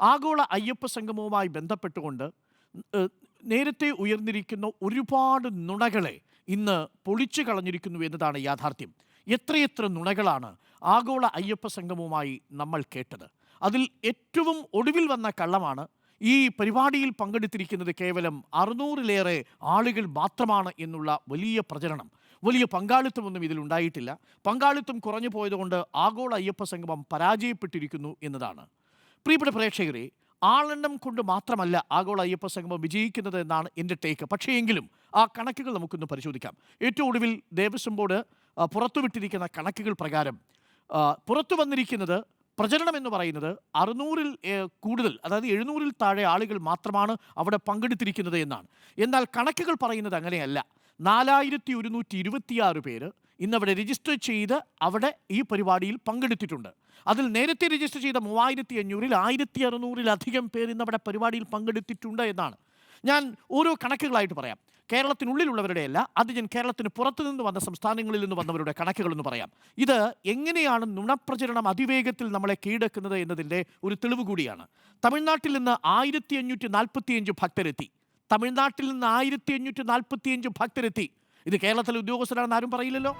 ആഗോള അയ്യപ്പ സംഗമവുമായി ബന്ധപ്പെട്ടുകൊണ്ട് നേരത്തെ ഉയർന്നിരിക്കുന്ന ഒരുപാട് നുണകളെ ഇന്ന് പൊളിച്ചു കളഞ്ഞിരിക്കുന്നു എന്നതാണ് യാഥാർത്ഥ്യം. എത്രയെത്ര നുണകളാണ് ആഗോള അയ്യപ്പ സംഗമവുമായി നമ്മൾ കേട്ടത്. അതിൽ ഏറ്റവും ഒടുവിൽ വന്ന കള്ളമാണ് ഈ പരിപാടിയിൽ പങ്കെടുത്തിരിക്കുന്നത് കേവലം അറുന്നൂറിലേറെ ആളുകൾ മാത്രമാണ് എന്നുള്ള വലിയ പ്രചരണം. വലിയ പങ്കാളിത്തമൊന്നും ഇതിൽ ഉണ്ടായിട്ടില്ല. പങ്കാളിത്തം കുറഞ്ഞു പോയതുകൊണ്ട് ആഗോള അയ്യപ്പ സംഗമം പരാജയപ്പെട്ടിരിക്കുന്നു എന്നതാണ്. പ്രിയപ്പെട്ട പ്രേക്ഷകരെ ആളെണ്ണം കൊണ്ട് മാത്രമല്ല ആഗോള അയ്യപ്പ സംഗമം വിജയിക്കുന്നത് എന്നാണ് എന്റെ ടേക്ക് പക്ഷേ എങ്കിലും ആ കണക്കുകൾ നമുക്കൊന്ന് പരിശോധിക്കാം. ഏറ്റവും ഒടുവിൽ ദേവസ്വം ബോർഡ് പുറത്തുവിട്ടിരിക്കുന്ന കണക്കുകൾ പ്രകാരം പുറത്തു വന്നിരിക്കുന്നത് പ്രചരണം എന്ന് പറയുന്നത് അറുന്നൂറിൽ കൂടുതൽ അതായത് എഴുന്നൂറിൽ താഴെ ആളുകൾ മാത്രമാണ് അവിടെ പങ്കെടുത്തിരിക്കുന്നത് എന്നാണ്. എന്നാൽ കണക്കുകൾ പറയുന്നത് അങ്ങനെയല്ല. നാലായിരത്തി ഒരുന്നൂറ്റി ഇരുപത്തിയാറ് പേര് ഇന്നവിടെ രജിസ്റ്റർ ചെയ്ത് അവിടെ ഈ പരിപാടിയിൽ പങ്കെടുത്തിട്ടുണ്ട്. അതിൽ നേരത്തെ രജിസ്റ്റർ ചെയ്ത മൂവായിരത്തി അഞ്ഞൂറിൽ ആയിരത്തി അറുന്നൂറിലധികം പേർ ഇന്നവിടെ പരിപാടിയിൽ പങ്കെടുത്തിട്ടുണ്ട് എന്നാണ്. ഞാൻ ഓരോ കണക്കുകളായിട്ട് പറയാം. കേരളത്തിനുള്ളിലുള്ളവരുടെ അല്ല അത് ഞാൻ കേരളത്തിന് പുറത്തു നിന്ന് വന്ന സംസ്ഥാനങ്ങളിൽ നിന്ന് വന്നവരുടെ കണക്കുകളെന്ന് പറയാം. ഇത് എങ്ങനെയാണ് നുണപ്രചരണം അതിവേഗത്തിൽ നമ്മളെ കീഴടക്കുന്നത് എന്നതിന്റെ ഒരു തെളിവ് കൂടിയാണ്. തമിഴ്നാട്ടിൽ നിന്ന് ആയിരത്തി അഞ്ഞൂറ്റി നാൽപ്പത്തിയഞ്ച് ഭക്തരെത്തി. തമിഴ്നാട്ടിൽ നിന്ന് ആയിരത്തി അഞ്ഞൂറ്റി നാൽപ്പത്തിയഞ്ച് ഭക്തരെത്തി. ഇത് കേരളത്തിലെ ഉദ്യോഗസ്ഥരാണെന്ന് ആരും പറയില്ലല്ലോ.